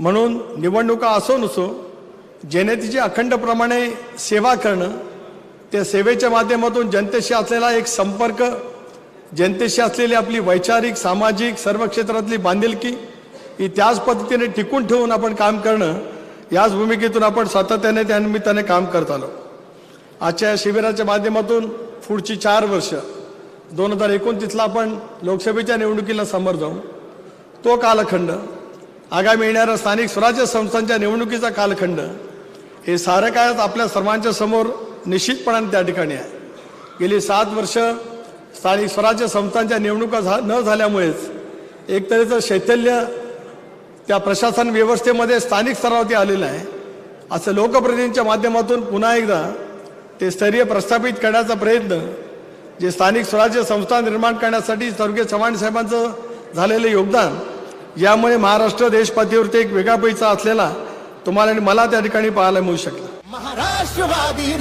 म्हणून निवडणुका असो नसो जनतेची अखंडप्रमाणे सेवा करणं त्या सेवेच्या माध्यमातून जनतेशी असलेला एक संपर्क जनतेशी असलेली आपली वैचारिक सामाजिक सर्व क्षेत्रातली बांधिलकी ही त्याच पद्धतीने टिकून ठेवून आपण काम करणं याच भूमिकेतून आपण सातत्याने त्या निमित्ताने काम करत आलो. आजच्या या शिबिराच्या माध्यमातून पुढची चार वर्ष दोन हजार एकोणतीसला आपण लोकसभेच्या निवडणुकीला समोर जाऊ. तो कालखंड आगामी येणाऱ्या स्थानिक स्वराज्य संस्थांच्या निवडणुकीचा कालखंड. हे सारं काळात आपल्या सर्वांच्या समोर निश्चितपणाने त्या ठिकाणी आहे. गेली सात वर्ष स्थानिक स्वराज्य संस्थांच्या निवडणुका झा न झाल्यामुळेच एक तऱ्हेचं शैथल्य त्या प्रशासन व्यवस्थेमध्ये स्थानिक स्तरावरती आलेलं आहे. असं लोकप्रतिनिधींच्या माध्यमातून पुन्हा एकदा ते स्तरीय प्रस्थापित करण्याचा प्रयत्न जे स्थानिक स्वराज्य संस्था निर्माण करण्यासाठी स्वर्गीय चव्हाण साहेबांचं झालेलं योगदान यामुळे महाराष्ट्र देशपातीवरती एक वेगळा पैसा असलेला तुम्हाला आणि मला त्या ठिकाणी पाहायला मिळू शकला. महाराष्ट्रवादी